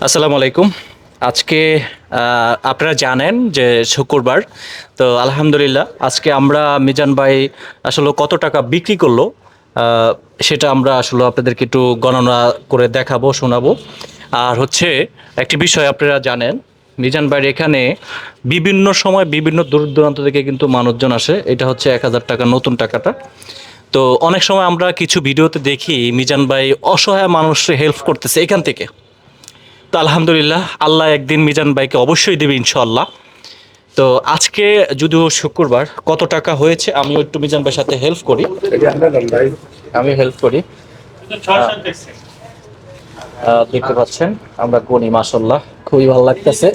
আসসালামু আলাইকুম। আজকে আপনারা জানেন যে শুক্রবার, তো আলহামদুলিল্লাহ আজকে আমরা মিজান ভাই আসলে কত টাকা বিক্রি করল সেটা আমরা আসলে আপনাদেরকে একটু গণনা করে দেখাবো, শোনাবো। আর হচ্ছে, একটি বিষয় আপনারা জানেন, মিজান ভাইয়ের এখানে বিভিন্ন সময় বিভিন্ন দূর দূরান্ত থেকে কিন্তু মানুষজন আসে, এটা হচ্ছে এক হাজার টাকা নতুন টাকাটা। তো অনেক সময় আমরা কিছু ভিডিওতে দেখি, মিজান ভাই অসহায় মানুষকে হেল্প করতেছে এখান থেকে। তো আলহামদুলিল্লাহ, আল্লাহ একদিন মিজান ভাইকে অবশ্যই দেবে ইনশাল্লাহ তো আজকে যদিও শুক্রবার, কত টাকা হয়েছে আমিও একটু মিজান ভাইয়ের সাথে হেল্প করি। আমি হেল্প করি। দেখতে পাচ্ছেন, আমরা গনি মাসাল্লাহ খুবই ভালো লাগতেছে।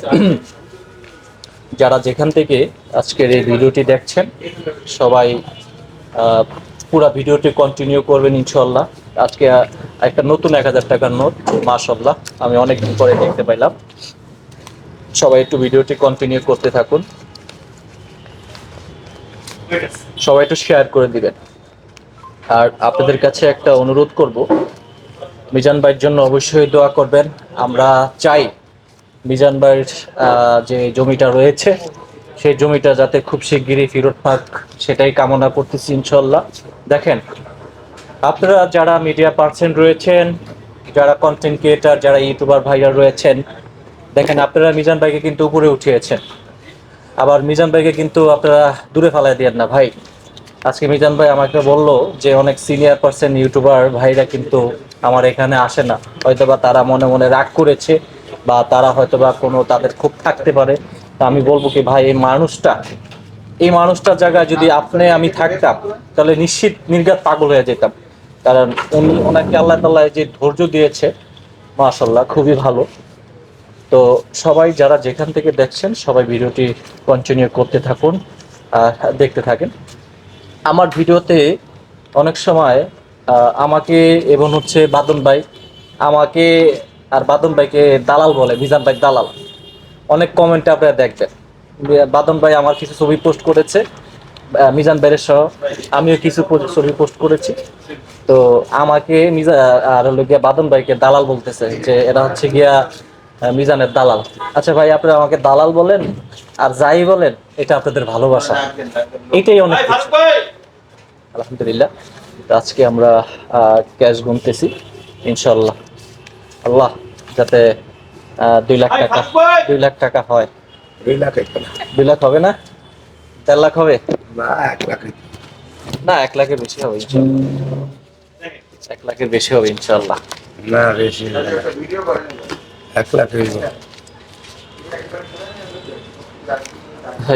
যারা যেখান থেকে আজকের এই ভিডিওটি দেখছেন, সবাই পুরা ভিডিওটি কন্টিনিউ করবেন ইনশাল্লাহ আজকে একটা নতুন এক হাজার টাকার নোট মাশাল্লাহ আমি অনেকদিন পরে দেখতে পাইলাম। সবাই একটু ভিডিওটি কন্টিনিউ করতে থাকুন। সবাই একটু শেয়ার করে দিবেন। আর আপনাদের কাছে একটা অনুরোধ করব। মিজান ভাইয়ের জন্য অবশ্যই দোয়া করবেন। আমরা চাই মিজান ভাইয়ের যে জমিটা রয়েছে, সেই জমিটা যাতে খুব শিগগিরই ফেরত পাক, সেটাই কামনা করতেছি ইনশাল্লাহ দেখেন আপনারা যারা মিডিয়া পার্সন রয়েছেন, যারা কন্টেন্ট ক্রিয়েটার যারা ইউটিউবার ভাইরা রয়েছেন, দেখেন আপনারা মিজান ভাইকে কিন্তু উপরে উঠিয়েছেন। আবার মিজান ভাইকে কিন্তু আপনারা দূরে ফেলাই দেন না, ভাই। আজকে মিজান ভাই আমাকে বলল যে, অনেক সিনিয়র পার্সন ইউটিউবার ভাইরা কিন্তু আমার এখানে আসে না। হয়তোবা তারা মনে মনে রাগ করেছে বা তারা হয়তোবা কোনো তাদের খুব থাকতে পারে। তা আমি বলব কি, ভাই, এই মানুষটা, এই মানুষটার জায়গায় যদি আপনি আমি থাকতাম, তাহলে নিশ্চিত নির্ঘাত পাগল হয়ে যেতাম। কারণ উনি ওনাকে আল্লাহ তাল্লাহ যে ধৈর্য দিয়েছে মাশাল্লাহ খুবই ভালো। তো সবাই যারা যেখান থেকে দেখছেন, সবাই ভিডিওটি কন্টিনিউ করতে থাকুন আর দেখতে থাকেন। আমার ভিডিওতে অনেক সময় আমাকে এবং হচ্ছে বাদন ভাই, আমাকে আর বাদন ভাইকে দালাল বলে, মিজান ভাই দালাল। অনেক কমেন্টে আপনারা দেখবেন। বাদন ভাই আমার কিছু ছবি পোস্ট করেছে। মিজান ভাইয়ের সহ আমিও কিছু ছবি পোস্ট করেছি। তো আমাকে মিজা আর হলো গিয়া বাদন ভাইকে দালাল বলতেছে যে এরা হচ্ছে গিয়া মিজানের দালাল। আচ্ছা ভাই আপনারা আমাকে দালাল বলেন আর যাই বলেন এটা আপনাদের ভালোবাসা। এটাই অনেক কিছু। আলহামদুলিল্লাহ। আজকে আমরা ক্যাশ গুনতেছি ইনশাল্লাহ আল্লাহ যাতে দুই লাখ টাকা দুই লাখ টাকা হয়। দুই লাখ দুই লাখ হবে না? চার লাখ হবে? না এক লাখ না এক লাখের বেশি হবে ইনশাল্লাহ। এক লাখের বেশি হবে ইনশাল্লাহ। না বেশি এক লাখ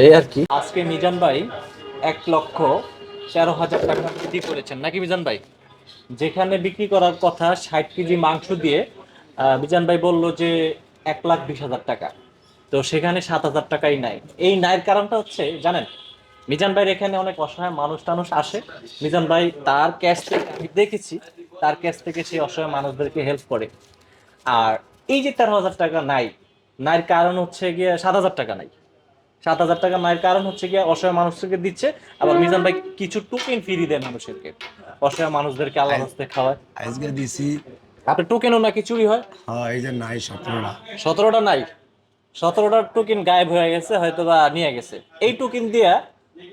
এই আর কি? আজকে মিজান ভাই এক লক্ষ তেরো হাজার টাকা বিক্রি করেছেন। নাকি মিজান ভাই? যেখানে বিক্রি করার কথা ষাট কেজি মাংস দিয়ে মিজান ভাই বলল যে এক লাখ বিশ হাজার টাকা। তো সেখানে সাত হাজার টাকাই নাই। এই নায়ের কারণটা হচ্ছে জানেন মিজান ভাইয়ের এখানে অনেক অসহায় মানুষ টানুষ আসে। মিজান ভাই তার ক্যাশ থেকে আমি দেখেছি তার ক্যাশ থেকে সে অসহায় মানুষদেরকে হেল্প করে। আর এই যে তেরো হাজার টাকা নাই নাইয়ের কারণ হচ্ছে গিয়ে সাত হাজার টাকা নাই। সাত হাজার টাকা নাইয়ের কারণ হচ্ছে গিয়ে অসহায় মানুষকে দিচ্ছে আবার মিজান ভাই কিছু টোকেন ফিরি দেয় মানুষেরকে। অসহায় মানুষদেরকে আল্লাহ হস্তে খাওয়ায়। আজকে দিছি আপনি টোকেনও নাকি চুরি হয়? হ্যাঁ এই যে নাই সতেরোটা। সতেরোটা নাই? সতেরোটার টোকেন গায়েব হয়ে গেছে হয়তো বা নিয়ে গেছে। এই টোকেন দিয়া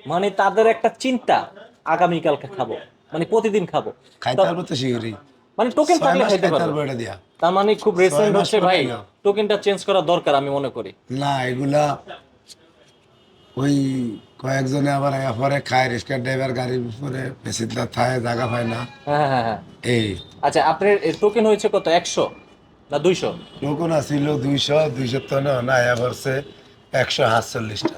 মানে তাদের একটা চিন্তা আগামীকালকে খাব মানে প্রতিদিন খাব। খাইতে পারব তো শিগগিরই। মানে টোকেন থাকলে খাইতে পারব। পারব এটা দিয়া। তার মানে খুব রেসেন্ট হচ্ছে ভাই টোকেনটা চেঞ্জ করা দরকার আমি মনে করি। না এগুলা ওই কয়েকজনে আবার খায় রিক্সা ড্রাইভার গাড়ির উপরে বেশি থায় জায়গা পায় না। হ্যাঁ হ্যাঁ হ্যাঁ। এই। আচ্ছা আপনার টোকেন হয়েছে কত? একশো? না দুইশো? নকুন আসিল দুইশো দুইশো তো না একশো সাতচল্লিশটা